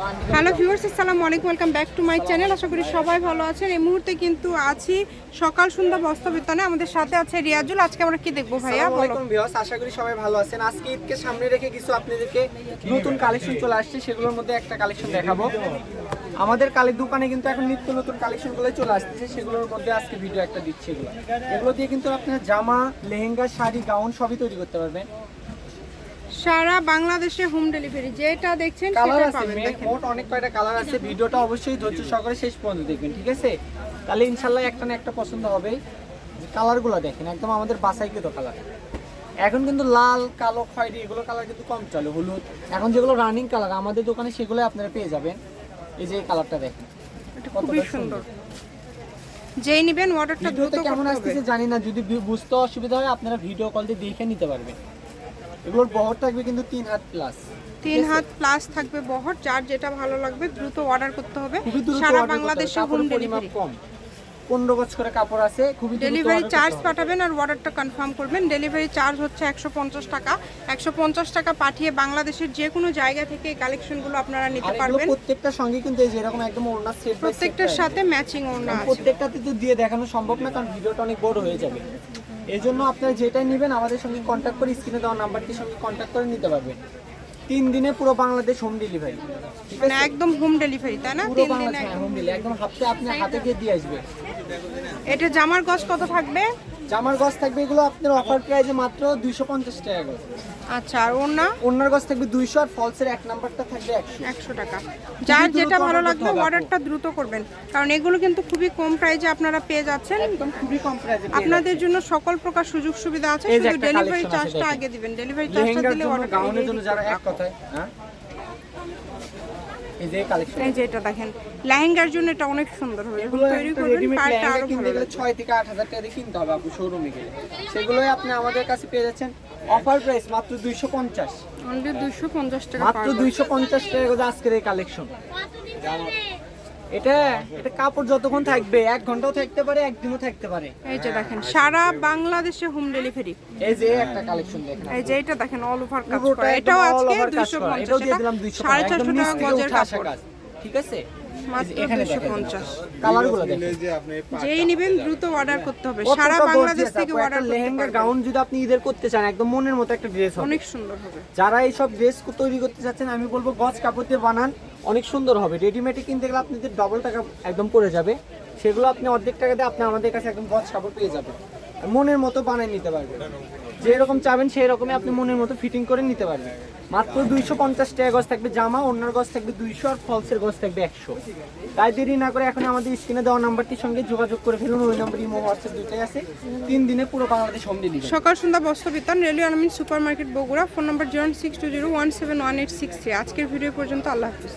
Hello viewers আসসালামু আলাইকুম welcome back to my channel. আশা করি সবাই ভালো আছেন। এই মুহূর্তে কিন্তু আছি সকাল সন্ধ্যা বস্ত্র বিতানে আমাদের সাথে আছে রিয়াজুল। আজকে আমরা কি দেখব ভাইয়া? আলাইকুম ভিউয়ার্স আশা করি সবাই ভালো আছেন। আজকে ঈদকে সামনে রেখে কিছু আপনাদেরকে নতুন কালেকশন চলে আসছে। সেগুলোর মধ্যে একটা কালেকশন দেখাবো। আমাদের কালের দোকানে কিন্তু এখন নিত্য নতুন কালেকশনগুলো চলে আসতেছে। সেগুলোর মধ্যে আজকে ভিডিও একটা দিচ্ছি এগুলো। এগুলো দিয়ে কিন্তু আপনারা জামা লেহেঙ্গা শাড়ি গাউন সবই তৈরি করতে পারবেন। সারা বাংলাদেশে হোম ডেলিভারি যেটা দেখছেন সেটা পাবেন মোট অনেক কয়টা কালার আছে ভিডিওটা অবশ্যই ধৈর্য সহকারে শেষ পর্যন্ত দেখবেন ঠিক আছে? তাহলে ইনশাল্লাহ একটা না একটা পছন্দ হবে। কালারগুলো দেখেন একদম আমাদের বাসাইকৃত কালার এখন কিন্তু লাল কালো খয়েরি এগুলো কালার কিন্তু কম চলে হলুদ। এখন যেগুলো রানিং কালার আমাদের দোকানে সেগুলো আপনারা পেয়ে যাবেন। এই যে কালারটা দেখেন খুবই সুন্দর। যেই নিবেন অর্ডারটা দ্রুত কেমন আসতেছে জানি না যদি বুঝতে অসুবিধা হয় আপনারা ভিডিও কল দিয়ে দেখে নিতে পারবেন। এগুলোর বহর থাকবে কিন্তু তিন হাত প্লাস তিন হাত প্লাস থাকবে বহর যার যেটা ভালো লাগবে দ্রুত অর্ডার করতে হবে। সারা বাংলাদেশে হোম ডেলিভারি কম। পনেরো গজ করে কাপড় আছে খুবই ডেলিভারি চার্জ পাঠাবেন আর অর্ডারটা কনফার্ম করবেন। ডেলিভারি চার্জ হচ্ছে একশো পঞ্চাশ টাকা। একশো পঞ্চাশ টাকা পাঠিয়ে বাংলাদেশের যে কোনো জায়গা থেকে এই কালেকশনগুলো আপনারা নিতে পারবেন। প্রত্যেকটার সঙ্গে কিন্তু এই যে এরকম একদম ওড়না সেট প্রত্যেকটার সাথে ম্যাচিং ওড়না প্রত্যেকটাতে তো দিয়ে দেখানো সম্ভব না কারণ ভিডিওটা অনেক বড় হয়ে যাবে। এই জন্য আপনারা যেটাই নেবেন আমাদের সঙ্গে কন্ট্যাক্ট করে স্ক্রিনে দেওয়া নাম্বারটির সঙ্গে কন্ট্যাক্ট করে নিতে পারবেন। তিন দিনে পুরো বাংলাদেশ হোম ডেলিভারি মানে একদম হোম ডেলিভারি তাই না? পুরো তিন দিনে বাংলাদেশ হোম ডেলিভারি একদম হাতে আপনি হাতে গিয়ে দিয়ে আসবে। এটা জামার কস্ট কত থাকবে? জামার গজ থাকবে এগুলো আপনার অফার প্রাইসে মাত্র দুইশো পঞ্চাশ টাকা করে। আচ্ছা আর ওড়না ওনার গজ থাকবে দুইশো আর ফলসের এক নাম্বারটা থাকবে একশো। টাকা। যার যেটা ভালো লাগবে অর্ডারটা দ্রুত করবেন। কারণ এগুলো কিন্তু খুবই কম প্রাইজে আপনারা পেয়ে যাচ্ছেন। একদম খুবই কম প্রাইসে আপনাদের জন্য সকল প্রকার সুযোগ সুবিধা আছে। শুধু ডেলিভারি চার্জটা আগে দিবেন। ডেলিভারি চার্জটা দিলে অর্ডার গাউনের জন্য যারা এক কথায় হ্যাঁ? এই যে কালেকশন এই যে এটা দেখেন লেহেঙ্গার জন্য এটা অনেক সুন্দর হবে। এগুলো তৈরি করবেন আরও কিনতে গেলে থেকে হাজার টাকা দিয়ে কিনতে হবে আপু শোরুমে গেলে। সেগুলোই আপনি আমাদের কাছে পেয়ে যাচ্ছেন। অফার প্রাইস মাত্র দুইশো পঞ্চাশ। অনলি দুইশো পঞ্চাশ টাকা মাত্র পার দুইশো পঞ্চাশ টাকা আজকের এই কালেকশন এটা এটা কাপড় যতক্ষণ থাকবে এক ঘন্টাও থাকতে পারে একদিনও থাকতে পারে। এই যে দেখেন সারা বাংলাদেশে হোম ডেলিভারি এই যে একটা কালেকশন দেখেন এই যে এটা দেখেন অল ওভার কাজ করা। এটাও আজকে over কাজ দুইশো করা। পঞ্চাশ এটাও দিয়ে দিলাম 200 সাড়ে একদম চারশো নিচ টাকা গজের কাপড়। ঠিক আছে? মাত্র এখানে পঞ্চাশ। কালারগুলো যেই নিবেন দ্রুত অর্ডার করতে হবে। সারা বাংলাদেশ থেকে অর্ডার লেহেঙ্গা গাউন যদি আপনি ঈদের করতে চান একদম মনের মতো একটা ড্রেস হবে। অনেক সুন্দর হবে। যারা এইসব ড্রেস তৈরি করতে চাচ্ছেন আমি বলব গজ কাপড় দিয়ে বানান অনেক সুন্দর হবে। রেডিমেডে কিনতে গেলে আপনাদের ডবল টাকা একদম পড়ে যাবে। সেগুলো আপনি অর্ধেক টাকা দিয়ে আপনি আমাদের কাছে একদম গজ কাপড় পেয়ে যাবেন। আর মনের মতো বানিয়ে নিতে পারবেন। যেরকম চাবেন সেই রকমই আপনি মনের মতো ফিটিং করে নিতে পারবেন। মাত্র দুইশো পঞ্চাশ টাকা থাকবে জামা, অন্যর গজ থাকবে দুইশো আর ফলসের গজ থাকবে একশো। তাই দেরি না করে এখন আমাদের স্ক্রিনে দেওয়া নাম্বারটির সঙ্গে যোগাযোগ করে ফেলুন, ওই নাম্বার ইমো, হোয়াটসঅ্যাপ দুইটাই আছে। তিন দিনে পুরো বাংলাদেশ হোম ডেলিভারি সকাল সন্ধ্যা বস্ত্র বিতান railway Almin super market Bogura, phone number zero six two zero one seven one eight six three. আজকের ভিডিও পর্যন্ত আল্লাহ হাফিজ।